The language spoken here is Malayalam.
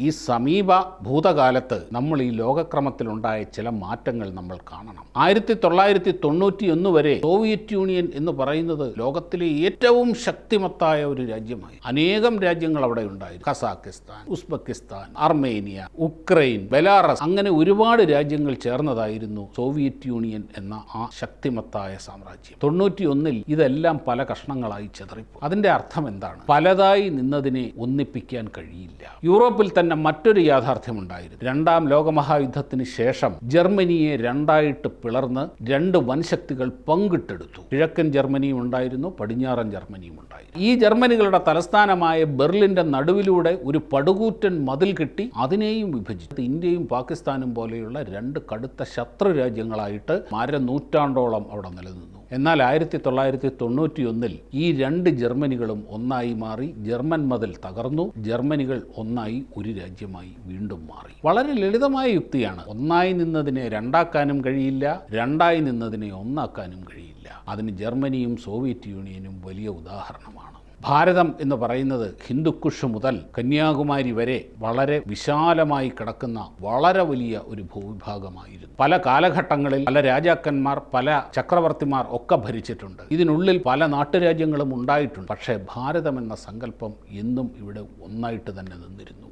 ഈ സമീപ ഭൂതകാലത്ത് നമ്മൾ ഈ ലോകക്രമത്തിലുണ്ടായ ചില മാറ്റങ്ങൾ നമ്മൾ കാണണം. ആയിരത്തി തൊള്ളായിരത്തി തൊണ്ണൂറ്റി ഒന്ന് വരെ സോവിയറ്റ് യൂണിയൻ എന്ന് പറയുന്നത് ലോകത്തിലെ ഏറ്റവും ശക്തിമത്തായ ഒരു രാജ്യമായി. അനേകം രാജ്യങ്ങൾ അവിടെ ഉണ്ടായിരുന്നു. Kazakhstan Uzbekistan Armenia Ukraine Belarus അങ്ങനെ ഒരുപാട് രാജ്യങ്ങൾ ചേർന്നതായിരുന്നു സോവിയറ്റ് യൂണിയൻ എന്ന ആ ശക്തിമത്തായ സാമ്രാജ്യം. തൊണ്ണൂറ്റി ഒന്നിൽ ഇതെല്ലാം പല കഷ്ണങ്ങളായി ചെതറിപ്പോ അതിന്റെ അർത്ഥം എന്താണ്? പലതായി നിന്നതിനെ ഒന്നിപ്പിക്കാൻ കഴിയില്ല. യൂറോപ്പിൽ തന്നെ മറ്റൊരു യാഥാർത്ഥ്യമുണ്ടായിരുന്നു. രണ്ടാം ലോകമഹായുദ്ധത്തിന് ശേഷം ജർമ്മനിയെ രണ്ടായിട്ട് പിളർന്ന് രണ്ട് വൻശക്തികൾ പങ്കിട്ടെടുത്തു. കിഴക്കൻ ജർമ്മനിയും ഉണ്ടായിരുന്നു പടിഞ്ഞാറൻ ജർമ്മനിയും ഉണ്ടായിരുന്നു. ഈ ജർമ്മനികളുടെ തലസ്ഥാനമായ ബെർലിന്റെ നടുവിലൂടെ ഒരു പടുകൂറ്റൻ മതിൽ കിട്ടി അതിനെയും വിഭജിച്ചു. ഇന്ത്യയും പാകിസ്ഥാനും പോലെയുള്ള രണ്ട് കടുത്ത ശത്രു രാജ്യങ്ങളായിട്ട് മര നൂറ്റാണ്ടോളം അവിടെ നിലനിന്നു. എന്നാൽ ആയിരത്തി തൊള്ളായിരത്തി തൊണ്ണൂറ്റി ഒന്നിൽ ഈ രണ്ട് ജർമ്മനികളും ഒന്നായി മാറി ജർമ്മൻ മതിൽ തകർന്നു. ജർമ്മനികൾ ഒന്നായി ഒരു രാജ്യമായി വീണ്ടും മാറി. വളരെ ലളിതമായ യുക്തിയാണ്. ഒന്നായി നിന്നതിനെ രണ്ടാക്കാനും കഴിയില്ല രണ്ടായി നിന്നതിനെ ഒന്നാക്കാനും കഴിയില്ല. അതിന് ജർമ്മനിയും സോവിയറ്റ് യൂണിയനും വലിയ ഉദാഹരണമാണ്. ഭാരതം എന്ന് പറയുന്നത് ഹിന്ദുക്കുഷ് മുതൽ കന്യാകുമാരി വരെ വളരെ വിശാലമായി കിടക്കുന്ന വളരെ വലിയ ഒരു ഭൂവിഭാഗമായിരുന്നു. പല കാലഘട്ടങ്ങളിൽ പല രാജാക്കന്മാർ പല ചക്രവർത്തിമാർ ഒക്കെ ഭരിച്ചിട്ടുണ്ട്. ഇതിനുള്ളിൽ പല നാട്ടുരാജ്യങ്ങളും ഉണ്ടായിട്ടുണ്ട്. പക്ഷേ ഭാരതം എന്ന സങ്കല്പം എന്നും ഇവിടെ ഒന്നായിട്ട് തന്നെ നിന്നിരുന്നു.